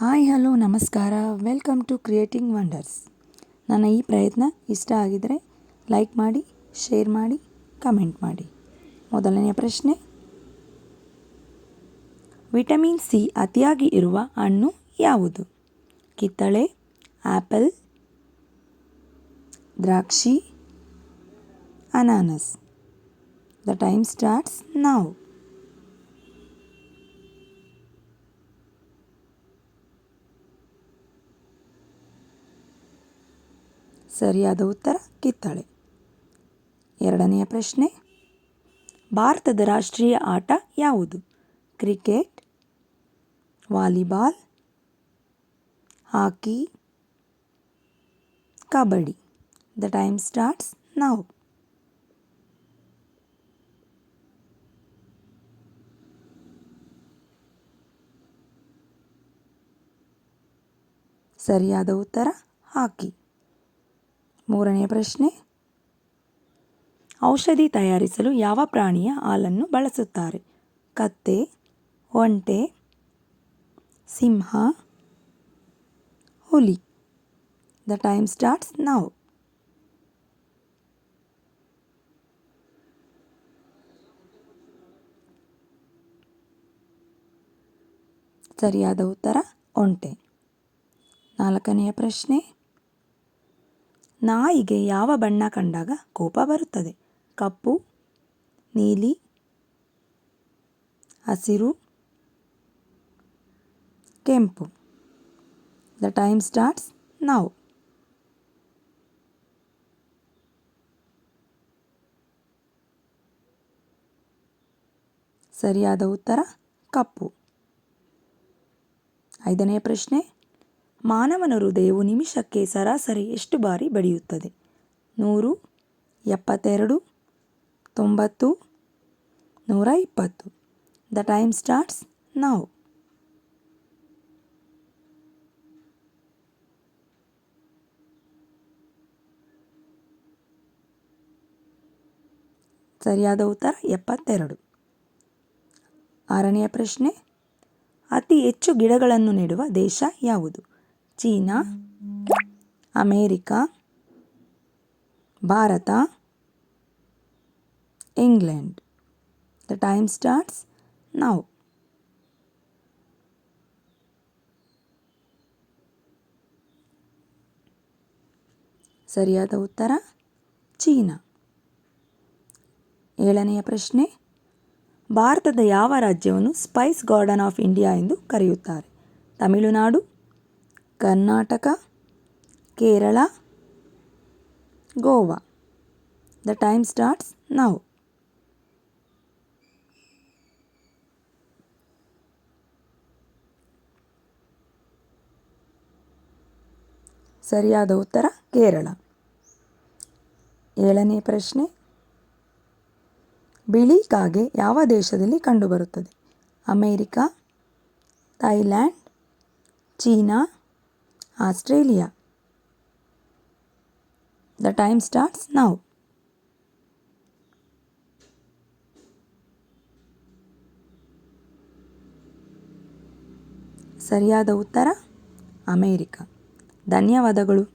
Hi, hello, ನಮಸ್ಕಾರ. Welcome to creating wonders. ನನ್ನ ಈ ಪ್ರಯತ್ನ ಇಷ್ಟ ಆಗಿದರೆ ಲೈಕ್ ಮಾಡಿ, ಶೇರ್ ಮಾಡಿ, ಕಮೆಂಟ್ ಮಾಡಿ. ಮೊದಲನೆಯ ಪ್ರಶ್ನೆ. ವಿಟಮಿನ್ ಸಿ ಅತಿಯಾಗಿ ಇರುವ ಹಣ್ಣು ಯಾವುದು? ಕಿತ್ತಳೆ ಆ್ಯಪಲ್ ದ್ರಾಕ್ಷಿ, ಅನಾನಸ್. ದ ಟೈಮ್ ಸ್ಟಾರ್ಟ್ಸ್ ನಾವು. ಸರಿಯಾದ ಉತ್ತರ ಕಿತ್ತಳೆ. ಎರಡನೆಯ ಪ್ರಶ್ನೆ, ಭಾರತದ ರಾಷ್ಟ್ರೀಯ ಆಟ ಯಾವುದು? Cricket, volleyball, hockey, kabaddi. The time starts now. ಸರಿಯಾದ ಉತ್ತರ, ಹಾಕಿ. ಮೂರನೆಯ ಪ್ರಶ್ನೆ. ಔಷಧಿ ತಯಾರಿಸಲು ಯಾವ ಪ್ರಾಣಿಯ ಹಾಲನ್ನು ಬಳಸುತ್ತಾರೆ? ಕತ್ತೆ, ಒಂಟೆ, ಸಿಂಹ, ಹುಲಿ. ದ ಟೈಮ್ ಸ್ಟಾರ್ಟ್ಸ್ ನಾವು. ಸರಿಯಾದ ಉತ್ತರ, ಒಂಟೆ. ನಾಲ್ಕನೆಯ ಪ್ರಶ್ನೆ. ನಾಯಿಗೆ ಯಾವ ಬಣ್ಣ ಕಂಡಾಗ ಕೋಪ ಬರುತ್ತದೆ? ಕಪ್ಪು, ನೀಲಿ, ಹಸಿರು, ಕೆಂಪು. ದ ಟೈಮ್ ಸ್ಟಾರ್ಟ್ಸ್ ನಾವು ಸರಿಯಾದ ಉತ್ತರ ಕಪ್ಪು. ಐದನೇ ಪ್ರಶ್ನೆ. ಮಾನವನ ಹೃದಯವು ನಿಮಿಷಕ್ಕೆ ಸರಾಸರಿ ಎಷ್ಟು ಬಾರಿ ಬಡಿಯುತ್ತದೆ ನೂರು, ಎಪ್ಪತ್ತೆರಡು, ತೊಂಬತ್ತು ನೂರ ಇಪ್ಪತ್ತು ದ ಟೈಮ್ ಸ್ಟಾರ್ಟ್ಸ್ ನಾವು. ಸರಿಯಾದ ಉತ್ತರ ಎಪ್ಪತ್ತೆರಡು. ಆರನೆಯ ಪ್ರಶ್ನೆ, ಅತಿ ಹೆಚ್ಚು ಗಿಡಗಳನ್ನು ನೆಡುವ ದೇಶ ಯಾವುದು? China, America, Bharat, England. The time starts now ಸರಿಯಾದ ಉತ್ತರ, ಚೀನಾ. ಏಳನೆಯ ಪ್ರಶ್ನೆ, ಭಾರತದ ಯಾವ ರಾಜ್ಯವನ್ನು ಸ್ಪೈಸ್ ಗಾರ್ಡನ್ ಆಫ್ ಇಂಡಿಯಾ ಎಂದು ಕರೆಯುತ್ತಾರೆ? Tamil Nadu Karnataka, Kerala, Goa. The time starts now ಸರಿಯಾದ ಉತ್ತರ ಕೇರಳ. ಏಳನೇ ಪ್ರಶ್ನೆ. ಬಿಳಿ ಕಾಗೆ ಯಾವ ದೇಶದಲ್ಲಿ ಕಂಡುಬರುತ್ತದೆ? America, Thailand, China Australia. The time starts now ಸರಿಯಾದ ಉತ್ತರ ಅಮೇರಿಕಾ. ಧನ್ಯವಾದಗಳು.